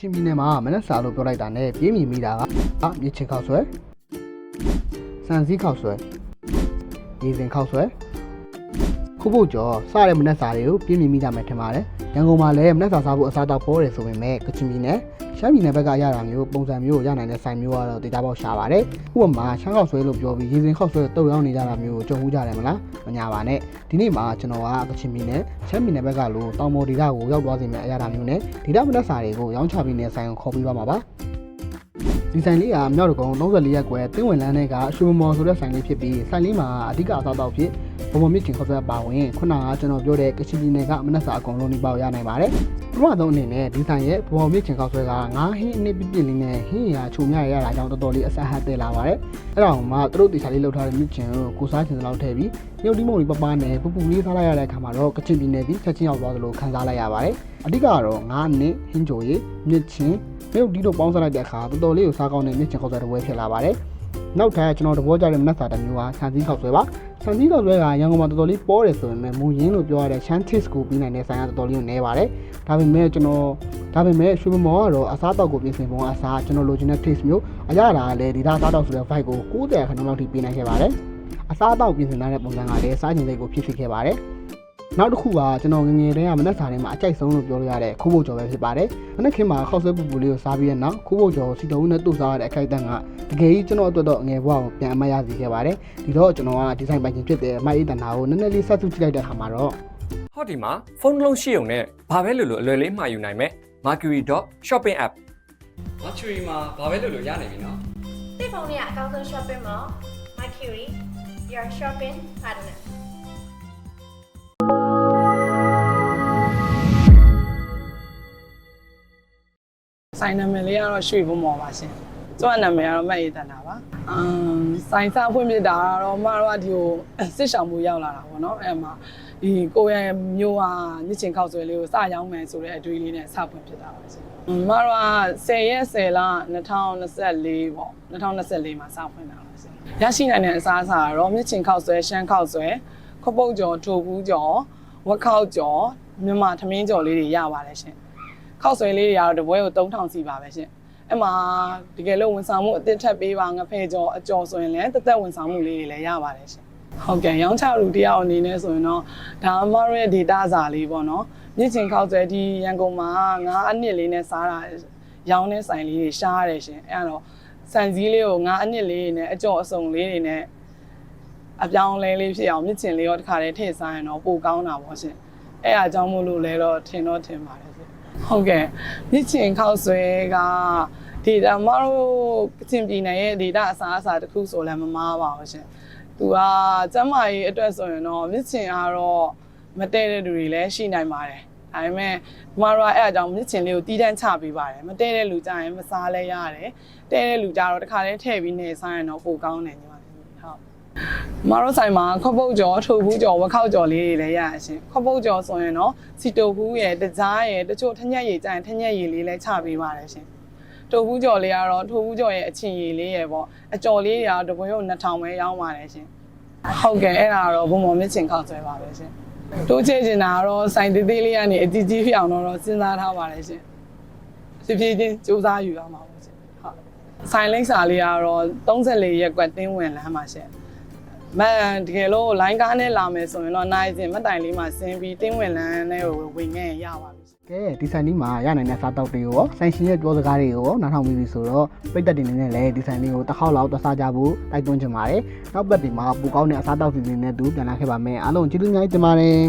ချင်ပြည်နယ်မှာမနက်စာလို့ပြောလိုက်တာနဲ့ပြင်းမြင်မိတာကအမြစ်ချင်ခောက်ဆွဲစံစည်းခောက်ဆွဲရေစင်ခောက်ဆွဲခုဖို့ကျော်စတဲ့မနက်စာတွေကိုပြင်းမြင်မိတာမှထင်ပါတယ်ရန်ကုန်မှာလည်းမနက်စာစားဖို့အစားအသောက်ပေါ်တယ်ဆိုပေမဲ့ကချင်ပြည်နယ် ရှမ်းပြည်နယ်ဘက်ကရတာမျိုးပုံစံမျိုးကိုရနိုင်တဲ့ဆိုင်မျိုးကတော့ဒေတာပေါက်ရှာပါတယ်ဥပမာရှမ်းခောက်ဆွဲလို့ပြောပြီးရေစင်ခောက်ဆွဲတုတ်ရောက်နေကြတာမျိုးကိုကြုံမှုကြတယ်မလားမညာပါနဲ့ဒီနေ့မှာကျွန်တော်ကကချင်ပြည်နယ်ရှမ်းပြည်နယ်ဘက်ကလို့တောင်ပေါ်ဒေတာကိုရောက်သွားစေမယ့်အရာတာမျိုးနဲ့ဒေတာမနက်စာတွေကိုရောင်းချပြီးနေဆိုင်ကိုခေါ်ပြီးသွားမှာပါဒီဆိုင်လေးကမြောက်တကုံ34ရက်ကွယ်တင်းဝင်လန်းတဲ့ကရွှေမော်ဆိုတဲ့ဆိုင်လေးဖြစ်ပြီးဆိုင်လေးမှာအဓိကအစားအသောက်ဖြစ် ဘုံဘုံမြင့်ချင်ခေါ်ဆွဲပါဝင်ခုနကကျွန်တော်ပြောတဲ့ကချင်ပြည်နယ်ကမနက်စာအကုန်လုံးဒီပေါက်ရနိုင်ပါတယ်ပထမဆုံးအနေနဲ့ဒီဆိုင်ရဲ့ဘုံဘုံမြင့်ချင်ခေါက်ဆွဲကငါးဟင်းအနည်းပြည့်ပြည့်လေးနဲ့ဟင်းရချုံမြရရတာကြောင့်တော်တော်လေးအဆက်ဟတ်တက်လာပါတယ်အဲ့ဒါမှသူတို့တေချာလေးလှုပ်ထားတဲ့မြင့်ချင်ကိုကိုစားချင်သလောက်ထည့်ပြီးရုပ်ဒီမုံလေးပပနဲ့ပူပူလေးစားလိုက်ရတဲ့အခါမှာတော့ကချင်ပြည်နယ်ပြီးချက်ချင်းရောက်သွားသလိုခံစားလိုက်ရပါတယ်အဓိကကတော့ငါးနှစ်ဟင်းကြိုရည်မြင့်ချင်မြုပ်ဒီတို့ပေါင်းစားလိုက်တဲ့အခါတော်တော်လေးကိုစားကောင်းတဲ့မြင့်ချင်ခေါက်ဆွဲတစ်ပွဲဖြစ်လာပါတယ် နောက်ထပ်ကျွန်တော်တဘောကြတဲ့မနက်စာတစ်မျိုးကဆန်စည်းခောက်ဆွဲပါဆန်စည်းခောက်ဆွဲကရန်ကုန်မှာတော်တော်လေးပေါ်တယ်ဆိုပေမဲ့မူရင်းလို့ပြောရတဲ့ Chantis ကိုပြီးနိုင်တဲ့ဆိုင်ကတော်တော်လေးကိုနည်းပါတယ်ဒါပေမဲ့ကျွန်တော်ဒါပေမဲ့ရွှေမော်ကတော့အစားအသောက်ကိုပြင်ဆင်ပုံအစားကျွန်တော်လိုချင်တဲ့ taste မျိုးအရသာလည်းဒီသားစားတော့ဆိုတဲ့ vibe ကို90ခန်းလောက်ထိပေးနိုင်ခဲ့ပါတယ်အစားအသောက်ပြင်ဆင်ထားတဲ့ပုံစံကလည်းစားကျင်စိတ်ကိုဖြစ်ဖြစ်ခဲ့ပါတယ် နောက်တစ်ခုကကျွန်တော်ငငယ်တည်းကမနက်စာထဲမှာအကြိုက်ဆုံးလို့ပြောလို့ရတဲ့ခိုးဖို့ကြော်ပဲဖြစ်ပါတယ်။မနက်ခင်းမှာခောက်ဆွဲပူပူလေးကိုစားပြီးတဲ့နောက်ခိုးဖို့ကြော်စီတုံးနဲ့တူစားရတဲ့အခိုက်အတန့်ကတကယ်ကြီးကျွန်တော်အတွက်တော့ငယ်ဘဝကိုပြန်အမှတ်ရစေခဲ့ပါတယ်။ဒီတော့ကျွန်တော်ကဒီဇိုင်းပိုင်ခြင်းဖြစ်တဲ့မိုက်အေးတန်တာကိုနည်းနည်းလေးဆက်စုကြည့်လိုက်တဲ့အခါမှာတော့ဟောဒီမှာဖုန်းတစ်လုံးရှိုံနဲ့ဘာပဲလို့လို့အလွယ်လေးမှာယူနိုင်မယ် mercury.shopping app mercury မှာဘာပဲလို့လို့ရနိုင်ပြီနော်တိတ်ဖုန်းလေးကအကောင်းဆုံး shopping mall Mercury your shopping partner ဆိုင်နာမည်လေးကတော့ရွှေဘုံမော်ပါရှင်။ကျွမ်းနာမည်ကတော့မက်ရတနာပါ။အမ်ဆိုင်စားဖွင့်ပြတာကတော့မတော်ကဒီကိုစစ်ဆောင်မှုရောက်လာတာပေါ့နော်။အဲ့မှာဒီကိုရဲ့မျိုးဟာညစ်ချင်ခောက်ဆွဲလေးကိုစရောင်းမယ်ဆိုတဲ့အတွေ့အလေးနဲ့စဖွင့်ပြတာပါရှင်။မတော်က10ရက်10လ2024ပေါ့2024မှာစဖွင့်တာပါရှင်။ရရှိနိုင်တဲ့အစားအစာကတော့မြစ်ချင်ခောက်ဆွဲရှမ်းခောက်ဆွဲခပုတ်ကြော်ထိုဘူးကြော်ဝက်ခောက်ကြော်မြန်မာထမင်းကြော်လေးတွေရပါတယ်ရှင်။ ခောက်ဆွဲလေးတွေကတော့တပွဲကို3000စီပါပဲရှင်အဲ့မှာတကယ်လို့ဝန်ဆောင်မှုအသစ်ထပ်ပေးပါငဖဲကြော်အကျော်ဆိုရင်လည်းတသက်ဝန်ဆောင်မှုလေးတွေလည်းရပါတယ်ရှင်ဟုတ်ကဲ့ရောင်းချလူတယောက်အနေနဲ့ဆိုရင်တော့ဒါအမတို့ရဲ့ data စာလေးပေါ့နော်မြင့်ချင်ခောက်ဆွဲဒီရန်ကုန်မှာငါးအနှစ်လေးနဲ့စားတာရောင်းတဲ့ဆိုင်လေးတွေရှားရတယ်ရှင်အဲ့တော့စံစည်းလေးကိုငါးအနှစ်လေးနဲ့အကျော်အစုံလေးတွေနဲ့အပြောင်းလဲလေးဖြစ်အောင်မြင့်ချင်လေးရောတစ်ခါတည်းထည့်စားရင်တော့ပိုကောင်းတာပေါ့ရှင်အဲ့အားကြောင့်မို့လို့လဲတော့ထင်တော့ထင်ပါတယ်ရှင် ဟုတ်ကဲ့မြစ်ချင်ခောက်ဆွဲကဒေတာမတို့ကချင်ပြည်နယ်ရဲ့ဒေတာအစားအစာတစ်ခုဆိုလည်းမမားပါဘူးရှင်။သူကကျမ်းမာရေးအတွက်ဆိုရင်တော့မြစ်ချင်ကတော့မတည့်တဲ့လူတွေလည်းရှိနိုင်ပါတယ်။ဒါပေမဲ့မတို့ကအဲ့အကြောင်းမြစ်ချင်လေးကိုတီးတန်းချပေးပါတယ်။မတည့်တဲ့လူကြရင်မစားလဲရတယ်။တည့်တဲ့လူကြတော့တစ်ခါတည်းထည့်ပြီးနေစားရင်တော့ပိုကောင်းတယ်ညီမလေး။ဟုတ် မတော်ဆိုင်မှာခွက်ပုတ်ကြော်ထိုဘူးကြော်ဝက်ခောက်ကြော်လေးတွေလည်းရရရှင်ခွက်ပုတ်ကြော်ဆိုရင်တော့စီတိုဘူးရဲ့တကြားရဲ့တချို့ထညက်ရည်ကြရင်ထညက်ရည်လေးလည်းချပေးပါတယ်ရှင်တိုဘူးကြော်လေးကတော့ထိုဘူးကြော်ရဲ့အချင်ရည်လေးရဲ့ပေါ့အကြော်လေးတွေကတော့တပွေကို2000ပဲရောင်းပါတယ်ရှင်ဟုတ်ကဲ့အဲ့ဒါတော့ဘုံဘုံမြင့်ချင်ခောက်ဆွဲပါပဲရှင်တိုးချဲချင်တာကတော့စိုင်သေးသေးလေးကနေအကြီးကြီးဖြစ်အောင်တော့စဉ်းစားထားပါတယ်ရှင်ဖြည်းဖြည်းချင်းစူးစမ်းယူရမှာပါရှင်ဟုတ်ဆိုင်လိမ့်စာလေးကတော့34ရက်ကွက်တင်းဝင်လမ်းပါရှင် မန်တကယ်လို့ line ကားနဲ့လာမယ်ဆိုရင်တော့နိုင်စင်မတိုင်လေးမှာဆင်းပြီးတင်းဝင်လန်းနဲ့ကိုဝင်ခဲ့ရင်ရပါပြီကဲဒီဆိုင်လေးမှာရနိုင်တဲ့စားတောက်တွေကိုရောဆိုင်ရှင်ရဲ့ပြောစကားတွေကိုရောနားထောင်ပြီးပြီဆိုတော့ပိတ်သက်တင်နေနဲ့လည်းဒီဆိုင်လေးကိုတစ်ခေါက်လောက်သွားစားကြဖို့တိုက်တွန်းချင်ပါတယ်နောက်ပတ်ဒီမှာပူကောင်းတဲ့အစားတောက်စီစဉ်နဲ့တူပြန်လာခဲ့ပါမယ်အားလုံးကျေးဇူးအများကြီးတင်ပါတယ်